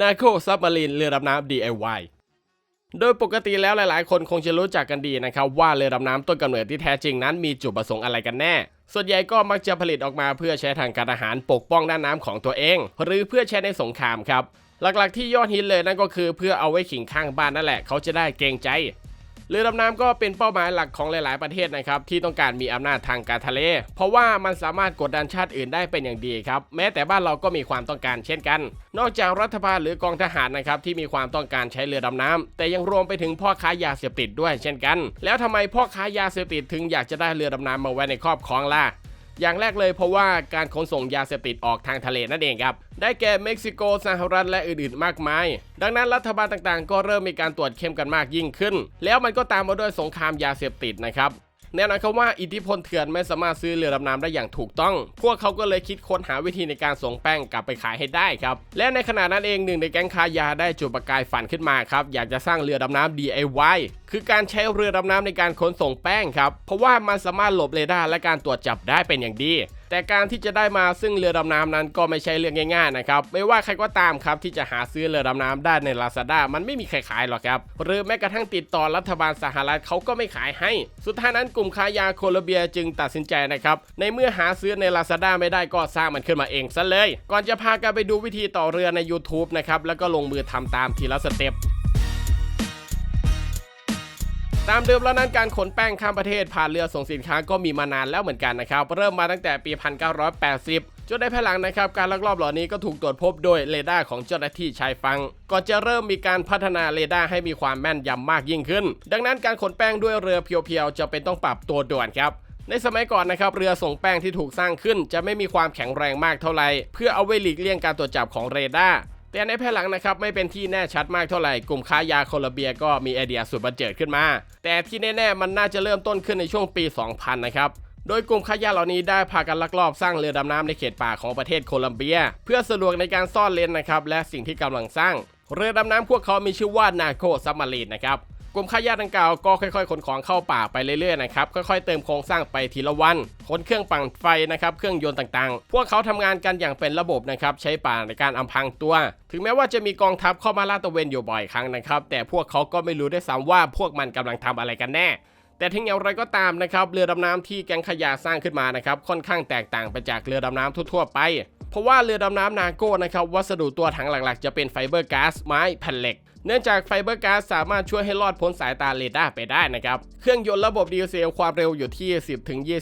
นาโคซับมารีนเรือดำน้ำ DIY โดยปกติแล้วหลายๆ คนคงจะรู้จักกันดีนะครับว่าเรือดำน้ำต้นกำเนิดที่แท้จริงนั้นมีจุดประสงค์อะไรกันแน่ ส่วนใหญ่ก็มักจะผลิตออกมาเพื่อใช้ทางการทหารปกป้องด้านน้ำของตัวเอง หรือเพื่อใช้ในสงครามครับหลักๆที่ยอดฮิตเลยนั่นก็คือเพื่อเอาไว้ขิงข้างบ้านนั่นแหละเขาจะได้เกรงใจ เรือดำน้ำก็เป็นเป้าหมายหลักของหลาย ๆ ประเทศนะครับที่ต้องการมีอำนาจทางการทะเล เพราะว่ามันสามารถกดดันชาติอื่นได้เป็นอย่างดีครับแม้แต่บ้านเราก็มีความต้องการเช่นกัน นอกจากรัฐบาลหรือกองทหารนะครับที่มีความต้องการใช้เรือดำน้ำแต่ยังรวมไปถึงพ่อค้ายาเสพติดด้วยเช่นกัน แล้วทำไมพ่อค้ายาเสพติดถึงอยากจะได้เรือดำน้ำมาไว้ในครอบครองล่ะ อย่างแรกเลยเพราะว่าการขนส่งยาเสพติดออกทางทะเลนั่นเองครับ ได้แก่เม็กซิโกสหรัฐและอื่นๆ มากมาย ดังนั้นรัฐบาลต่างๆ ก็เริ่มมีการตรวจเข้มกันมากยิ่งขึ้น แล้วมันก็ตามมาด้วยสงครามยาเสพติดนะครับ แน่นอนครับว่าอิทธิพลเถื่อนไม่สามารถซื้อเรือดำน้ำได้อย่างถูกต้อง พวกเขาก็เลยคิดค้นหาวิธีในการส่งแป้งกลับไปขายให้ได้ครับ และในขณะนั้นเองหนึ่งในแก๊งค้ายาได้จุดประกายฝันขึ้นมาครับ อยากจะสร้างเรือดำน้ำ DIY คือการใช้เรือดำน้ำในการขนส่งแป้งครับ เพราะว่ามันสามารถหลบเรดาร์และการตรวจจับได้เป็นอย่างดี แต่การที่จะได้มาซึ่งเรือดำน้ำนั้นก็ไม่ใช่เรื่องง่ายๆนะครับไม่ว่าใครก็ตามครับที่จะหาซื้อเรือดำน้ำได้ใน Lazada มันไม่มีใครขายหรอกครับหรือแม้กระทั่งติดต่อรัฐบาลสหรัฐเขาก็ไม่ขายให้ สุดท้ายนั้นกลุ่มค้ายาโคลอมเบียจึงตัดสินใจนะครับในเมื่อหาซื้อใน Lazada ไม่ได้ก็สร้างมันขึ้นมาเองซะเลย ก่อนจะพากันไปดูวิธีต่อเรือใน YouTube นะครับแล้วก็ลงมือทำตามทีละสเต็ป ตามเดิมแล้วนั้นการขนแป้งข้ามประเทศผ่านเรือส่งสินค้าก็มีมานานแล้วเหมือนกันนะครับ เริ่มมาตั้งแต่ปี 1980 จนในภายหลังนะครับ การลักลอบเหล่านี้ก็ถูกตรวจพบโดยเรดาร์ของเจ้าหน้าที่ชายฟังก่อนจะเริ่มมีการพัฒนาเรดาร์ให้มีความแม่นยำมากยิ่งขึ้น ดังนั้นการขนแป้งด้วยเรือเพียวๆจะเป็นต้องปรับตัวด่วนครับในสมัยก่อนนะครับเรือส่งแป้งที่ถูกสร้างขึ้น จะไม่มีความแข็งแรงมากเท่าไหร่เพื่อเอาไว้หลีกเลี่ยงการตรวจจับของเรดาร์ แต่ในภายหลังนะครับไม่เป็นที่แน่ชัดมากเท่าไหร่กลุ่มค้ายาโคลอมเบียก็มีไอเดียสุดบันเจิดขึ้นมา แต่ที่แน่ๆมันน่าจะเริ่มต้นขึ้นในช่วงปี 2000 นะครับโดยกลุ่มค้ายาเหล่านี้ได้พากันลักลอบสร้างเรือดำน้ำในเขตป่าของประเทศโคลอมเบีย เพื่อสะดวกในการซ่อนเลนนะครับและสิ่งที่กำลังสร้าง เรือดำน้ำพวกเขามีชื่อว่านาโคซับมารีนนะครับ กลุ่มค้ายาดังกล่าวก็ค่อยๆขนของเข้าป่าไปเรื่อยๆนะครับค่อยๆเติมโครงสร้างไปทีละวันขนเครื่องปั่นไฟนะครับเครื่องยนต์ต่างๆ พวกเขาทำงานกันอย่างเป็นระบบนะครับใช้ป่าในการอำพรางตัว ถึงแม้ว่าจะมีกองทัพเข้ามาลาดตระเวนอยู่บ่อยครั้งนะครับ แต่พวกเขาก็ไม่รู้ด้วยซ้ำว่าพวกมันกำลังทำอะไรกันแน่แต่ถึงอย่างไรก็ตามนะครับเรือดำน้ำที่แกงขยะสร้างขึ้นมานะครับค่อนข้างแตกต่างไปจากเรือดำน้ำทั่วๆไป เพราะว่าเรือดำน้ำนาโก้นะครับวัสดุตัวถังหลักๆ จะเป็นไฟเบอร์ก๊าซไม้แผ่นเหล็ก เนื่องจากไฟเบอร์ก๊าซสามารถช่วยให้รอดพ้นสายตาเรดาร์ไปได้นะครับ เครื่องยนต์ระบบดีเซลความเร็วอยู่ที่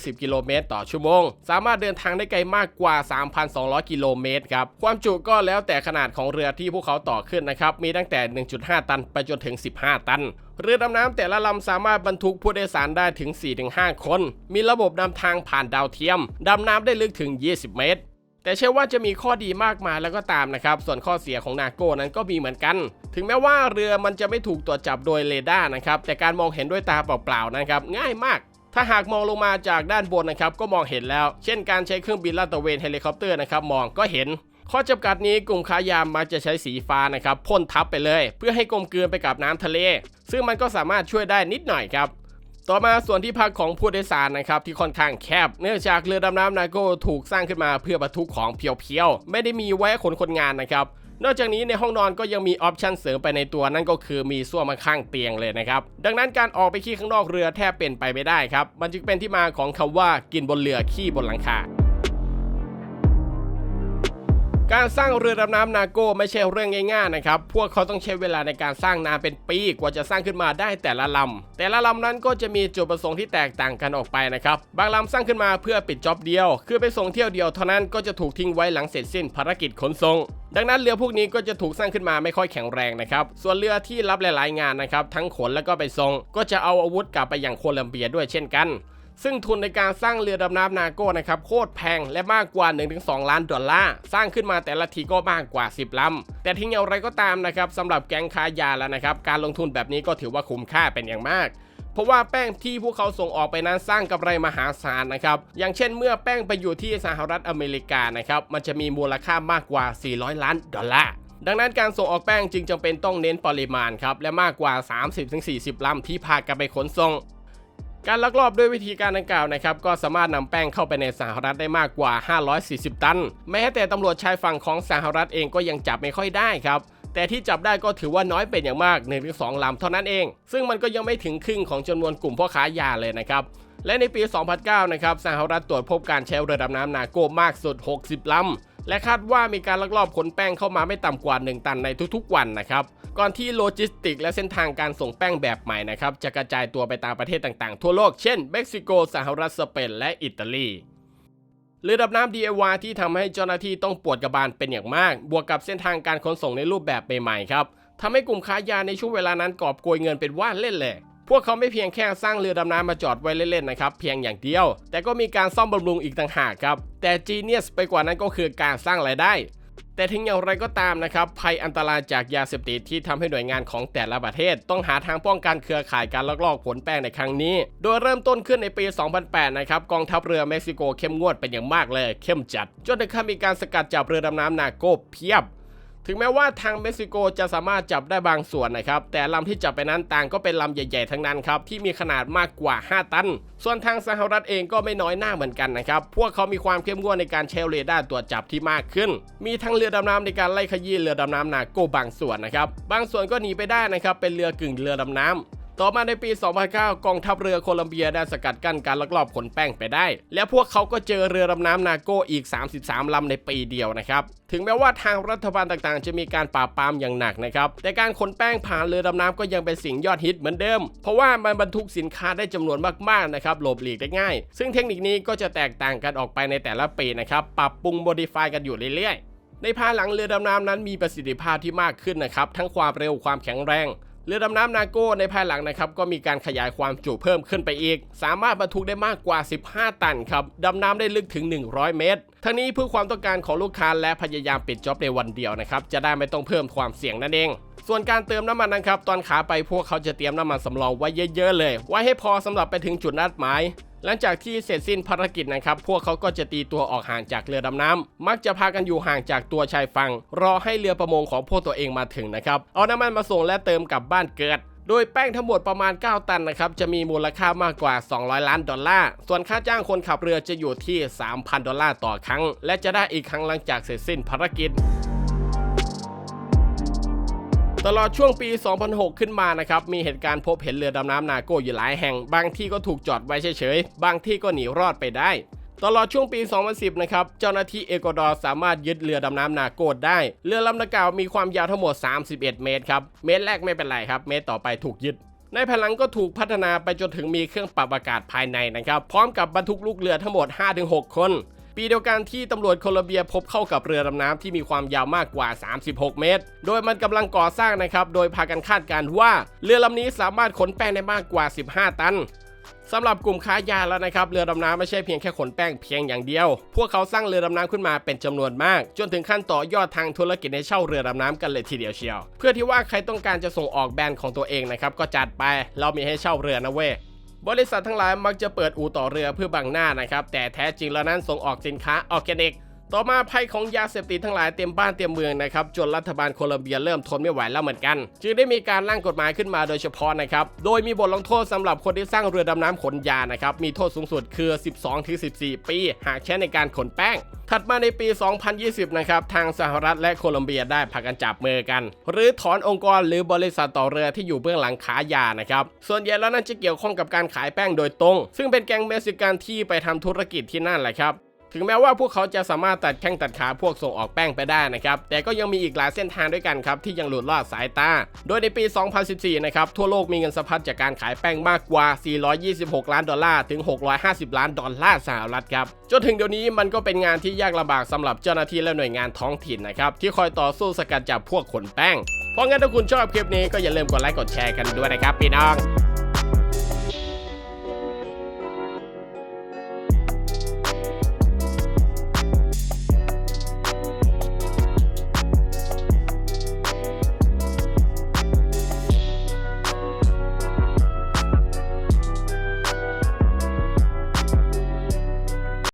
10-20 กิโลเมตรต่อชั่วโมง สามารถเดินทางได้ไกลมากกว่า 3,200 กิโลเมตรครับ ความจุก็แล้วแต่ขนาดของเรือที่พวกเขาต่อขึ้นนะครับ มีตั้งแต่ 1.5 ตันไปจนถึง 15 ตันเรือดำน้ำแต่ละลำสามารถบรรทุกผู้โดยสารได้ถึง 4-5 คน มีระบบนำทางผ่านดาวเทียม ดำน้ำได้ลึกถึง 20 เมตร แต่เชื่อว่าจะมีข้อดีมากมายแล้วก็ตามนะครับ ส่วนข้อเสียของนาโก้นั้นก็มีเหมือนกัน ถึงแม้ว่าเรือมันจะไม่ถูกตรวจจับโดยเรดาร์นะครับ แต่การมองเห็นด้วยตาเปล่าๆนะครับ ง่ายมาก ถ้าหากมองลงมาจากด้านบนนะครับ ก็มองเห็นแล้ว เช่นการใช้เครื่องบินลาดตระเวนเฮลิคอปเตอร์นะครับ มองก็เห็น ข้อจำกัดนี้กลุ่มค้ายามมักจะใช้สีฟ้านะครับพ่นทับไปเลย เพื่อให้กลมกลืนไปกับน้ำทะเล ซึ่งมันก็สามารถช่วยได้นิดหน่อยครับ ต่อมาส่วนที่พักของผู้โดยสารนะครับที่ค่อนข้างแคบ เนื่องจากเรือดำน้ำนาโกถูกสร้างขึ้นมาเพื่อบรรทุกของเพียวๆ ไม่ได้มีไว้ขนคนงานนะครับนอกจากนี้ในห้องนอนก็ยังมีออปชันเสริมไปในตัวนั่นก็คือมีส้วมข้างเตียงเลยนะครับ ดังนั้นการออกไปขี้ข้างนอกเรือแทบเป็นไปไม่ได้ครับ มันจึงเป็นที่มาของคำว่ากินบนเรือขี้บนหลังคา การสร้างเรือดำน้ำนาโก้ไม่ใช่เรื่องง่ายๆนะครับ พวกเขาต้องใช้เวลาในการสร้างนานเป็นปีกว่าจะสร้างขึ้นมาได้แต่ละลำ แต่ละลำนั้นก็จะมีจุดประสงค์ที่แตกต่างกันออกไปนะครับ บางลำสร้างขึ้นมาเพื่อปิดจ็อบเดียว คือไปส่งเที่ยวเดียวเท่านั้นก็จะถูกทิ้งไว้หลังเสร็จสิ้นภารกิจขนส่งดังนั้นเรือพวกนี้ก็จะถูกสร้างขึ้นมาไม่ค่อยแข็งแรงนะครับ ส่วนเรือที่รับหลายๆงานนะครับ ทั้งขนแล้วก็ไปส่งก็จะเอาอาวุธกลับไปอยังโคลัมเบียด้วยเช่นกัน ซึ่งทุนในการสร้างเรือดำน้ำนาโก้นะครับโคตรแพงและมากกว่า 1-2 ล้านดอลลาร์สร้างขึ้นมาแต่ละทีก็มากกว่า 10ลำแต่ทิ้งอย่างไรก็ตามนะครับสำหรับแก๊งค้ายาแล้วนะครับการลงทุนแบบนี้ก็ถือว่าคุ้มค่าเป็นอย่างมากเพราะว่าแป้งที่พวกเขาส่งออกไปนั้นสร้างกำไรมหาศาลนะครับ อย่างเช่นเมื่อแป้งไปอยู่ที่สหรัฐอเมริกานะครับ มันจะมีมูลค่ามากกว่า 400 ล้านดอลลาร์ ดังนั้นการส่งออกแป้งจึงจำเป็นต้องเน้นปริมาณครับ และมากกว่า 30-40 ลำที่พากันไปขนส่ง การลักลอบด้วยวิธีการดังกล่าวนะครับก็สามารถนำแป้งเข้าไปในสหรัฐได้มากกว่า 540 ตัน แม้แต่ตำรวจชายฝั่งของสหรัฐเองก็ยังจับไม่ค่อยได้ครับแต่ที่จับได้ก็ถือว่าน้อยเป็นอย่างมาก1-2ลำเท่านั้นเอง ซึ่งมันก็ยังไม่ถึงครึ่งของจำนวนกลุ่มพ่อค้ายาเลยนะครับและในปี 2009 นะครับสหรัฐตรวจพบการใช้เรือดำน้ำนาโกมากสุด 60 ลำ และคาดว่ามีการลักลอบขนแป้งเข้ามาไม่ต่ำกว่า 1 ตันในทุกๆ วันนะครับก่อนที่โลจิสติกและเส้นทางการส่งแป้งแบบใหม่นะครับจะกระจายตัวไปตามประเทศต่างๆ ทั่วโลกเช่นเม็กซิโกสหรัฐสเปนและอิตาลีเรือดำน้ำ DIY ที่ทำให้เจ้าหน้าที่ต้องปวดกระบาลเป็นอย่างมาก บวกกับเส้นทางการขนส่งในรูปแบบใหม่ๆครับทำให้กลุ่มค้ายาในช่วงเวลานั้นกอบโกยเงินเป็นว่าเล่นเลย พวกเขาไม่เพียงแค่สร้างเรือดำน้ำมาจอดไว้เล่นๆนะครับเพียงอย่างเดียว แต่ก็มีการซ่อมบำรุงอีกต่างหากครับ แต่จีเนียสไปกว่านั้นก็คือการสร้างรายได้ แต่ถึงอย่างไรก็ตามนะครับ ภัยอันตรายจากยาเสพติดที่ทำให้หน่วยงานของแต่ละประเทศ ต้องหาทางป้องกันเครือข่ายการลักลอบขนแป้งในครั้งนี้ โดยเริ่มต้นขึ้นในปี 2008 นะครับกองทัพเรือเม็กซิโกเข้มงวดเป็นอย่างมากเลย เข้มจัด จนถึงขั้นมีการสกัดจับเรือดำน้ำนาโกเพียบ ถึงแม้ว่าทางเม็กซิโกจะสามารถจับได้บางส่วนนะครับ แต่ลำที่จับไปนั้นต่างก็เป็นลำใหญ่ๆทั้งนั้นครับ ที่มีขนาดมากกว่า 5 ตัน ส่วนทางสหรัฐเองก็ไม่น้อยหน้าเหมือนกันนะครับ พวกเขามีความเข้มงวดในการใช้เรดาร์ตรวจจับที่มากขึ้น มีทั้งเรือดำน้ำในการไล่ขยี้เรือดำน้ำนาโกบางส่วนนะครับ บางส่วนก็หนีไปได้นะครับ เป็นเรือกึ่งเรือดำน้ำ ต่อมาในปี 2009 กองทัพเรือโคลัมเบียได้สกัดกั้นการลักลอบขนแป้งไปได้ และพวกเขาก็เจอเรือดำน้ำนาโกอีก 33 ลำในปีเดียวนะครับ ถึงแม้ว่าทางรัฐบาลต่างๆ จะมีการปราบปรามอย่างหนักนะครับ แต่การขนแป้งผ่านเรือดำน้ำก็ยังเป็นสิ่งยอดฮิตเหมือนเดิม เพราะว่ามันบรรทุกสินค้าได้จำนวนมากๆนะครับหลบหลีกได้ง่าย ซึ่งเทคนิคนี้ก็จะแตกต่างกันออกไปในแต่ละปีนะครับ ปรับปรุงโมดิฟายกันอยู่เรื่อยๆ ในภายหลังเรือดำน้ำนั้นมีประสิทธิภาพที่มากขึ้นนะครับ ทั้งความเร็วความแข็งแรง เรือดำน้ำนาโก้ในภายหลังนะครับก็มีการขยายความจุเพิ่มขึ้นไปอีก สามารถบรรทุกได้มากกว่า 15 ตันครับดำน้ำได้ลึกถึง 100 เมตรทั้งนี้เพื่อความต้องการของลูกค้าและพยายามปิดจ็อบในวันเดียวนะครับจะได้ไม่ต้องเพิ่มความเสี่ยงนั่นเองส่วนการเติมน้ำมันนะครับตอนขาไปพวกเขาจะเตรียมน้ำมันสำรองไว้เยอะๆเลย ไว้ให้พอสำหรับไปถึงจุดนัดหมาย หลังจากที่เสร็จสิ้นภารกิจนะครับพวกเขาก็จะตีตัวออกห่างจากเรือดำน้ำมักจะพากันอยู่ห่างจากตัวชายฝั่ง รอให้เรือประมงของพวกตัวเองมาถึงนะครับเอาน้ำมันมาส่งและเติมกลับบ้านเกิดโดยแป้งทั้งหมดประมาณ 9 ตันนะครับ จะมีมูลค่ามากกว่า 200 ล้านดอลลาร์ ส่วนค่าจ้างคนขับเรือจะอยู่ที่ 3,000 ดอลลาร์ต่อครั้ง และจะได้อีกครั้งหลังจากเสร็จสิ้นภารกิจ ตลอดช่วงปี 2006 ขึ้นมานะครับ มีเหตุการณ์พบเห็นเรือดำน้ำนาโก้อยู่หลายแห่ง บางที่ก็ถูกจอดไว้เฉยๆ บางที่ก็หนีรอดไปได้ ตลอดช่วงปี 2010 นะครับ เจ้าหน้าที่เอกวาดอร์สามารถยึดเรือดำน้ำนาโก้ได้ เรือลำดังกล่าวมีความยาวทั้งหมด 31 เมตรครับ เมตรแรกไม่เป็นไรครับ เมตรต่อไปถูกยึดในภายหลังก็ถูกพัฒนาไปจนถึงมีเครื่องปรับอากาศภายในนะครับ พร้อมกับบรรทุกลูกเรือทั้งหมด 5-6 คน ปีเดียวกันที่ตำรวจโคลอมเบียพบเข้ากับเรือดำน้ำที่มีความยาวมากกว่า 36 เมตร โดยมันกำลังก่อสร้างนะครับ โดยพากันคาดการ์ว่า เรือลำนี้สามารถขนแป้งได้มากกว่า 15 ตันสำหรับกลุ่มค้ายาแล้วนะครับเรือดำน้ำไม่ใช่เพียงแค่ขนแป้งเพียงอย่างเดียว พวกเขาสร้างเรือดำน้ำขึ้นมาเป็นจำนวนมาก จนถึงขั้นต่อยอดทางธุรกิจในเช่าเรือดำน้ำกันเลยทีเดียวเชียว เพื่อที่ว่าใครต้องการจะส่งออกแบรนด์ของตัวเองนะครับก็จัดไปเรามีให้เช่าเรือนะเว้ย บริษัททั้งหลายมักจะเปิดอู่ต่อเรือเพื่อบังหน้านะครับ แต่แท้จริงแล้วนั้นส่งออกสินค้าออร์แกนิก ต่อมาภัยของยาเสพติดทั้งหลายเต็มบ้านเต็มเมืองนะครับจนรัฐบาลโคลอมเบียเริ่มทนไม่ไหวแล้วเหมือนกัน จึงได้มีการร่างกฎหมายขึ้นมาโดยเฉพาะนะครับโดยมีบทลงโทษสำหรับคนที่สร้างเรือดำน้ำขนยานะครับมีโทษสูงสุดคือ 12-14 ปี หากใช้ในการขนแป้ง ถัดมาในปี 2020 นะครับทางสหรัฐและโคลอมเบียได้พากันจับมือกัน หรือถอนองค์กรหรือบริษัทต่อเรือที่อยู่เบื้องหลังขายยานะครับส่วนใหญ่แล้วนั่นจะเกี่ยวข้องกับการขายแป้งโดยตรง ซึ่งเป็นแก๊งเม็กซิกันที่ไปทำธุรกิจที่นั่นแหละครับ ถึงแม้ว่าพวกเขาจะสามารถตัดแข้งตัดขาพวกส่งออกแป้งไปได้นะครับ แต่ก็ยังมีอีกหลายเส้นทางด้วยกันครับที่ยังหลุดลอดสายตา โดยในปี 2014 นะครับ ทั่วโลกมีเงินสะพัดจากการขายแป้งมากกว่า 426 ล้านดอลลาร์ ถึง 650 ล้านดอลลาร์สหรัฐครับ จนถึงเดี๋ยวนี้มันก็เป็นงานที่ยากลำบากสำหรับเจ้าหน้าที่และหน่วยงานท้องถิ่นนะครับที่คอยต่อสู้สกัดจับพวกขนแป้ง เพราะงั้นถ้าคุณชอบคลิปนี้ก็อย่าลืมกดไลค์กดแชร์กันด้วยนะครับพี่น้อง